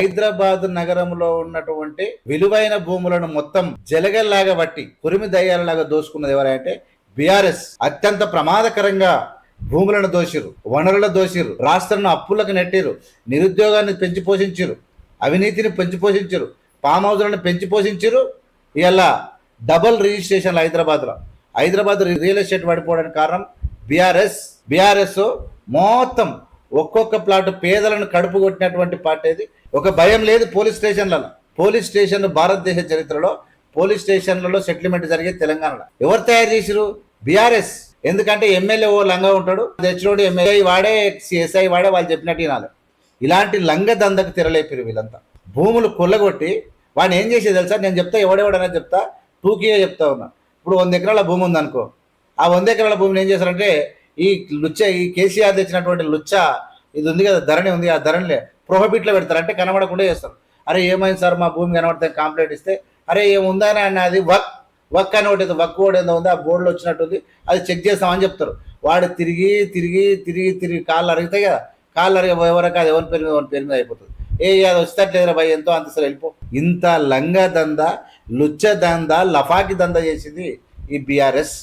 హైదరాబాద్ నగరంలో ఉన్నటువంటి విలువైన భూములను మొత్తం జలగల్లాగా బట్టి కురిమి దయ్యాలలాగా దోసుకున్నది ఎవరంటే బీఆర్ఎస్. అత్యంత ప్రమాదకరంగా భూములను దోసిరు వనరుల దోసిరు రాష్ట్రాన్ని అప్పులకు నెట్టిరు నిరుద్యోగాన్ని పెంచి పోషించరు అవినీతిని పెంచి పోషించరు ఫామ్ హౌస్లను పెంచి పోషించరు ఇలా డబుల్ రిజిస్ట్రేషన్లు హైదరాబాద్లో. హైదరాబాద్ రియల్ ఎస్టేట్ పడిపోవడానికి కారణం బీఆర్ఎస్. బీఆర్ఎస్ మొత్తం ఒక్కొక్క ప్లాట్ పేదలను కడుపు కొట్టినటువంటి పార్టీ ఇది ఒక భయం లేదు పోలీస్ స్టేషన్లలో. పోలీస్ స్టేషన్లు భారతదేశ చరిత్రలో పోలీస్ స్టేషన్లలో సెటిల్మెంట్ జరిగే తెలంగాణలో. ఎవరు తయారు చేసిరు బీఆర్ఎస్. ఎందుకంటే ఎమ్మెల్యే ఓ లంగా ఉంటాడు. తెచ్చినోడు ఎమ్మెల్యే వాడే సిఎస్ఐ వాడే వాళ్ళు చెప్పినట్టు వినాలి. ఇలాంటి లంగ దందకు తెరలేపిరు వీళ్ళంతా. భూములు కొల్లగొట్టి వాడిని ఏం చేసేది తెలుసా? నేను చెప్తా ఎవడెవడనే చెప్తా టూకీగా చెప్తా ఉన్నా. ఇప్పుడు వంద ఎకరాల భూమి ఉందనుకో. ఆ వంద ఎకరాల భూమిని ఏం చేశారంటే ఈ లుచ్చ ఈ కేసీఆర్ తెచ్చినటువంటి లుచ్చ ఇది ఉంది కదా ధరణి ఉంది ఆ ధరణిలే ప్రొహబిట్లో పెడతారు అంటే కనబడకుండా చేస్తారు. అరే ఏమైంది సార్ మా భూమి కనబడితే కంప్లైంట్ ఇస్తే? అరే ఏముందని అన్నది వక్ వక్ అని ఒకటి వక్ కూడా ఏదో ఉంది ఆ బోర్డులో వచ్చినట్టుంది అది చెక్ చేస్తామని చెప్తారు. వాడు తిరిగి తిరిగి తిరిగి తిరిగి కాళ్ళు అరుగుతాయి కదా కాళ్ళు అరిగే ఎవరికి అది ఎవరి పేరు మీద ఎవరి పేరు మీద అయిపోతుంది. ఏ అది వస్తట్లేదురా భయ్ ఎంతో అంత సరే వెళ్ళిపో. ఇంత లంగా దంద లుచ్చ దంద లఫాకి దంద చేసింది ఈ బీఆర్ఎస్.